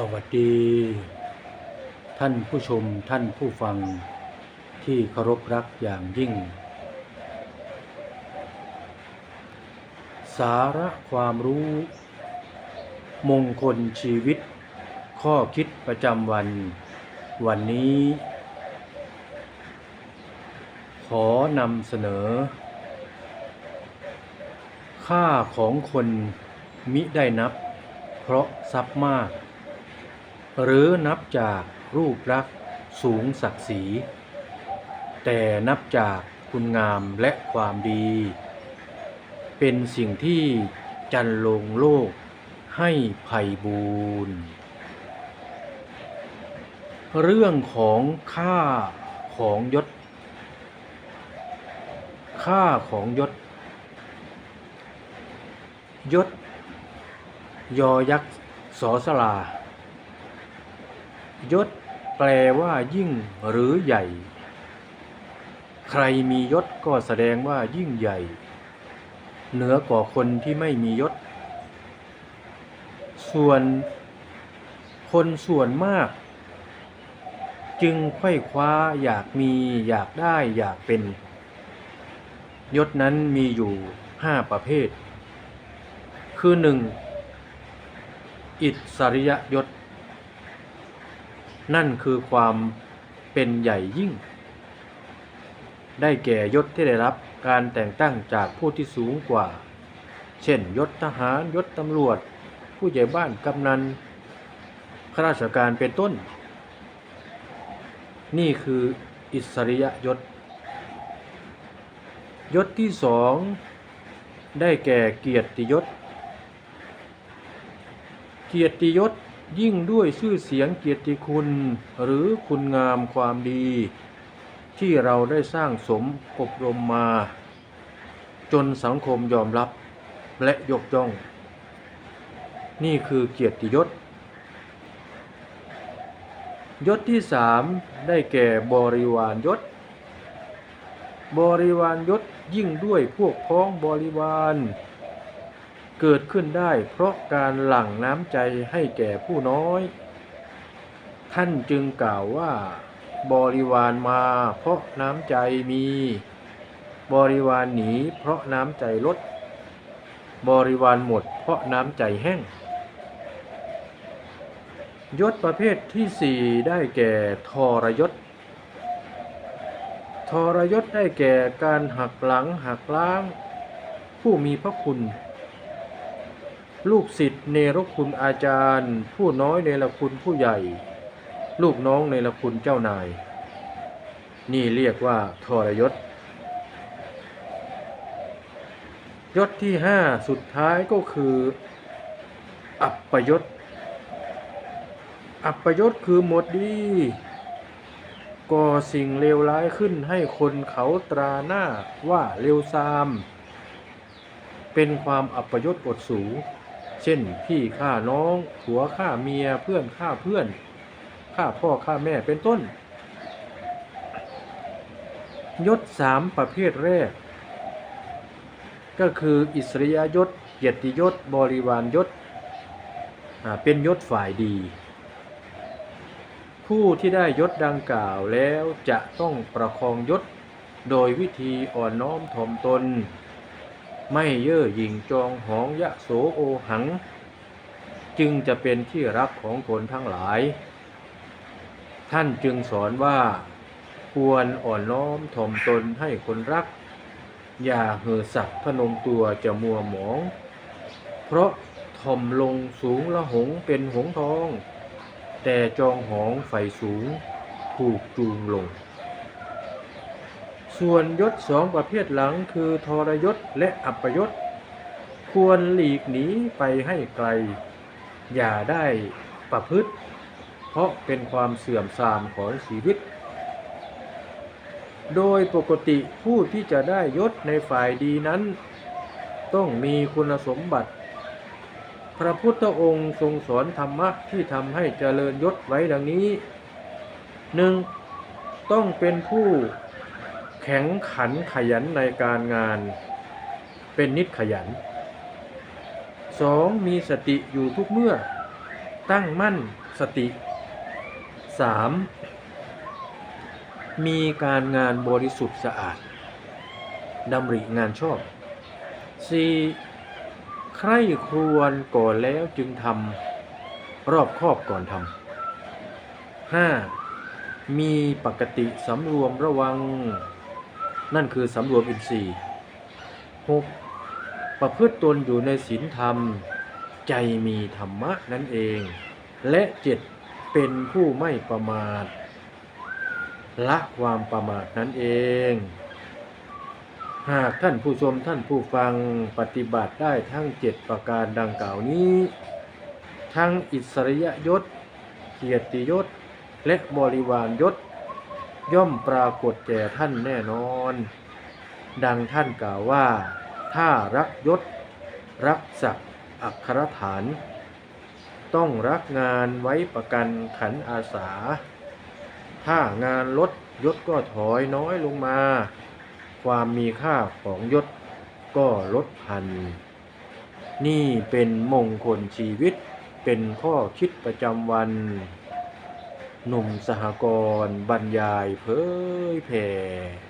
สวัสดี ท่านผู้ชมท่านผู้ฟังที่เคารพรักอย่างยิ่ง สาระความรู้ มงคลชีวิต ข้อคิดประจำวัน วันนี้ ขอนำเสนอ ค่าของคนมิได้นับ เพราะทรัพย์มาก หรือนับจากรูปลักษณ์สูงศักดิ์ศรี แต่นับจากคุณงามและความดี เป็นสิ่งที่จันลงโลกให้ไพ่บูรณ์เรื่องของค่าของยศ ค่าของยศ ยศ ยอยักษ์สอสลา ยศแปลว่ายิ่งหรือใหญ่ ใครมียศก็แสดงว่ายิ่งใหญ่ เหนือกว่าคนที่ไม่มียศ ส่วนคนส่วนมาก จึงไขว้คว้าอยากมีอยากได้อยากเป็น ยศนั้นมีอยู่ห้าประเภท คือหนึ่งอิสริยยศ นั่นคือความเป็นใหญ่ยิ่ง ได้แก่ยศที่ได้รับการแต่งตั้งจากผู้ที่สูงกว่า เช่น ยศทหารยศตำรวจ ผู้ใหญ่บ้านกำนันข้าราชการเป็นต้น นี่คืออิสริยยศ ยศที่สองได้แก่เกียรติยศ เกียรติยศ ยิ่งด้วยชื่อเสียงเกียรติคุณหรือคุณงามความดี ที่เราได้สร้างสมอบรมมา จนสังคมยอมรับและยกย่อง นี่คือเกียรติยศ ยศที่สามได้แก่บริวารยศ บริวารยศยิ่งด้วยพวกพ้องบริวาร เกิดขึ้นได้เพราะการหลั่งน้ำใจให้แก่ผู้น้อย ท่านจึงกล่าวว่า บริวารมาเพราะน้ำใจมี บริวารหนีเพราะน้ำใจลด บริวารหมดเพราะน้ำใจแห้ง ยศประเภทที่สี่ได้แก่ทรยศทรยศได้แก่การหักหลังหักล้าง ผู้มีพระคุณ ลูกศิษย์เนรคุณอาจารย์ ผู้น้อยเนรคุณผู้ใหญ่ ลูกน้องเนรคุณเจ้านาย นี่เรียกว่าทรยศ ยศที่ห้าสุดท้ายก็คือ อัปยศ อัปปยศคือหมดดีก่อสิ่งเลวร้ายขึ้นให้คนเขาตราหน้าว่าเลวซาม เป็นความอัปยศอดสูง เช่น พี่ฆ่าน้องผัวฆ่าเมียเพื่อนฆ่าเพื่อนฆ่าพ่อฆ่าแม่เป็นต้น ยศสามประเภทแรก ก็คืออิสริยยศเกียรติยศบริวารยศเป็นยศฝ่ายดี ผู้ที่ได้ยศดังกล่าวแล้วจะต้องประคองยศโดยวิธีอ่อนน้อมถ่อมตน ไม่เย่อหยิ่งจองหองยะโสโอหัง จึงจะเป็นที่รักของคนทั้งหลาย ท่านจึงสอนว่าควรอ่อนน้อมถ่อมตนให้คนรัก อย่าเห่อสักพนมตัวจะมัวหมอง เพราะถ่อมลงสูงละหงเป็นหงทอง แต่จองหองไฟสูงถูกจูงลง ส่วนยศสองประเภทหลังคือทรยศและอัปยศ ควรหลีกหนีไปให้ไกล อย่าได้ประพฤติ เพราะเป็นความเสื่อมทรามของชีวิต โดยปกติผู้ที่จะได้ยศในฝ่ายดีนั้น ต้องมีคุณสมบัติ พระพุทธองค์ทรงสอนธรรมะที่ทำให้เจริญยศไว้ดังนี้หนึ่งต้องเป็นผู้ แข็งขันขยันในการงาน เป็นนิดขยัน 2. มีสติอยู่ทุกเมื่อ ตั้งมั่นสติ 3. มีการงานบริสุทธิ์สะอาดดำริงานชอบ 4. ใคร่ครวญก่อนแล้วจึงทำรอบครอบก่อนทำ 5. มีปกติสำรวมระวัง นั่นคือสำรวมอินทรีย์ 6. ประพฤติตนอยู่ในศีลธรรม ใจมีธรรมะนั่นเอง และเจ็ดเป็นผู้ไม่ประมาท ละความประมาทนั่นเอง หากท่านผู้ชมท่านผู้ฟังปฏิบัติได้ทั้งเจ็ดประการดังกล่าวนี้ ทั้งอิสริยยศ เกียรติยศ และบริวารยศ ย่อมปรากฏแก่ท่านแน่นอน ดังท่านกล่าวว่า ถ้ารักยศ รักศักดิ์อักขรฐาน ต้องรักงานไว้ประกันขันอาสา ถ้างานลดยศก็ถอยน้อยลงมา ความมีค่าของยศก็ลดพัน นี่เป็นมงคลชีวิตเป็นข้อคิดประจำวัน หนุ่มสหกรณ์บรรยายเผยแผ่